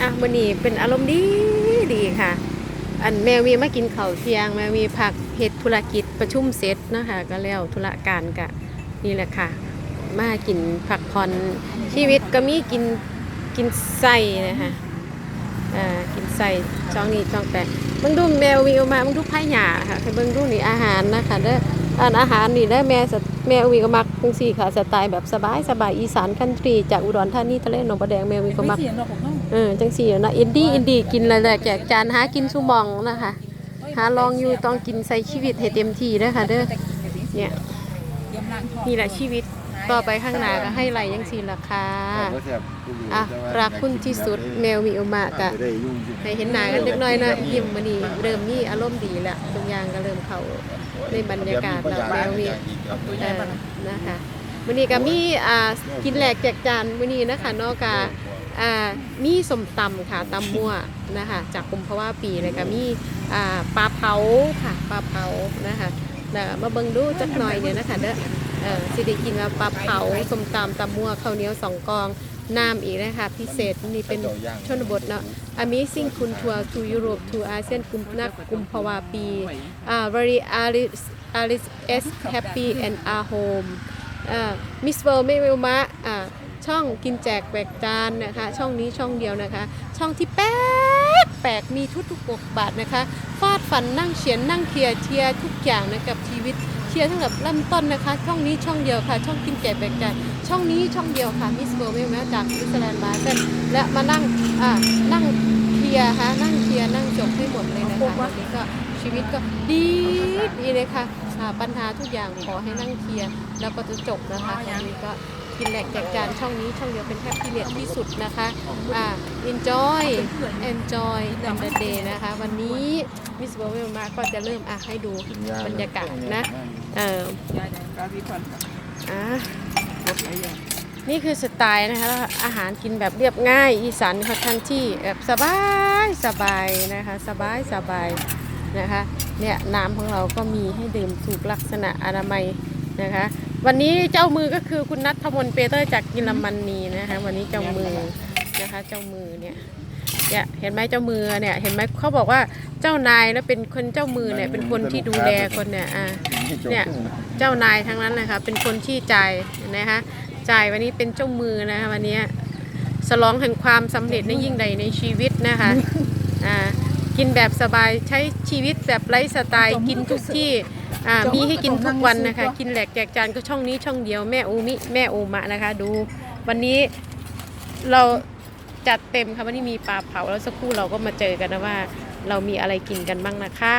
อะวันนี้เป็นอารมณ์ดีดีค่ะ อันแมวีมากินข้าวเที่ยง แมววีพักเหตุธุรกิจประชุมเสร็จนะคะ ก็แล้วธุระการกะนี่แหละค่ะ มากินผักผ่อนชีวิตก็มีกินกินไส้นะคะอ่ากินไส้ช่องนี้ช่องแต่เบิ่งดูแมววีเอามาเบิ่งดูไผ่หยาค่ะเบิ่งดูนี่อาหารนะคะเด้อ อันอาหารนี่ได้อแม่สแมววีก็มักจังซี่ค่ะสไตล์แบบสบายสบายอีสานคันทรีจากอุดรธานีทะเลหนองประแดงแมววีก็มักเสียงดอกของน้องเออจังสี่นะอินดี้อินดี้กินอะไรแหละแจกจานหากินสุหมองนะคะหาลองอยู่ต้องกินใส่ชีวิตให้เต็มที่เด้อค่ะเด้อเนี่ยยำล้างท้องนี่แหละชีวิต ต่อไปข้างหน้าก็ให้ไหลยังสี่ราคาก็แซ่บกูรู้อะแต่ว่ารักคุณที่สุดแมวมีอุมะกะจะได้ยุ่งสิให้เห็นหน้ากันเล็กน้อยนะยิ้มมานี่เริ่มมีอารมณ์ดีแล้วทุกอย่างก็เริ่มเข้าในบรรยากาศแล้วแมวมีเออนะคะวันนี้ก็มีอ่ากินแหลกแจกจานวันนี้นะคะเนอกกาอ่ามีสมตำค่ะตำมั่วนะคะจากกรมพะว่าปีเลยก็มีอ่าปลาเผาค่ะปลาเผานะคะเดี๋ยวมาเบิ่งดูจักหน่อยเนี่ยนะคะเด้อ เออสิได้กินว่าปลาเผาสมตำตำมั่วข้าวเหนียวสองกองน้ำอีกนะคะพิเศษนี่เป็นชนบทเนาะ Amazing คุณทัวร์ to Europe to ASEAN กลุ่มนักกุมภาวะปีอ่า very Alice Alice S happy and are home อ่า Miss World ไม่เวลมาอ่าช่องกินแจกแบกจานนะคะ ช่องนี้ช่องเดียวนะคะ ช่องที่แป๊กแปลกมีทุกทุกบทบาทนะคะ ฟาดฟันนั่งเขียนนั่งเคลียร์เชียทุกอย่างนะกับชีวิต เชียร์ตั้งแต่เริ่มต้นนะคะ ช่องนี้ช่องเดียวค่ะ ช่องกินแจกแบกจานช่องนี้ช่องเดียวค่ะ Miss World ไม่เวลมาจากสวิตเซอร์แลนด์บาเซนและมานั่งอ่านั่งเคลียร์ค่ะนั่งเคลียร์นั่งจบให้หมดเลยนะคะวันนี้ก็ชีวิตก็ดีดีเลยค่ะอ่าปัญหาทุกอย่างขอให้นั่งเคลียร์แล้วก็จะจบนะคะวันนี้ก็กินแหลกแจกจานช่องนี้ช่องเดียวเป็นแฮปปี้เน็ตที่สุดนะคะอ่า enjoy enjoy on the day นะคะ วันนี้มิสเบลเวลมาก็จะเริ่มอะให้ดูบรรยากาศนะ เออยายยายกาวิพันธ์ค่ะอะหมดหลายอย่างนี่คือสไตล์นะคะแล้วอาหารกินแบบเรียบง่าย อีสานค่อนข้างที่แบบสบายสบายนะคะ สบายสบายนะคะ เนี่ยน้ำของเราก็มีให้ดื่มถูกลักษณะอนามัยนะคะ วันนี้เจ้ามือก็คือคุณนัทมนต์เปเตอร์จากกินลมันนีนะคะ วันนี้เจ้ามือ นะคะ เจ้ามือเนี่ยเนี่ยเห็นไหมเจ้ามือเนี่ย เห็นไหมเขาบอกว่าเจ้านายแล้วเป็นคนเจ้ามือเนี่ย เป็นคนที่ดูแลคนเนี่ยอ่าเนี่ยเจ้านายทั้งนั้นนะคะเป็นคนที่จ่ายนะคะจ่ายวันนี้เป็นเจ้ามือนะคะวันนี้สลองแห่งความสำเร็จในยิ่งใดในชีวิตนะคะอ่ากินแบบสบายใช้ชีวิตแบบไร้สไตล์กินทุกที่อ่ามีให้กินทุกวันนะคะ กินแหลกแจกจานก็ช่องนี้ช่องเดียวแม่อูมิแม่โอมะนะคะ ดู วันนี้เรา จัดเต็มค่ะวันนี้มีปลาเผาแล้วสักครู่เราก็มาเจอกันนะว่า เรามีอะไรกินกันบ้างนะคะ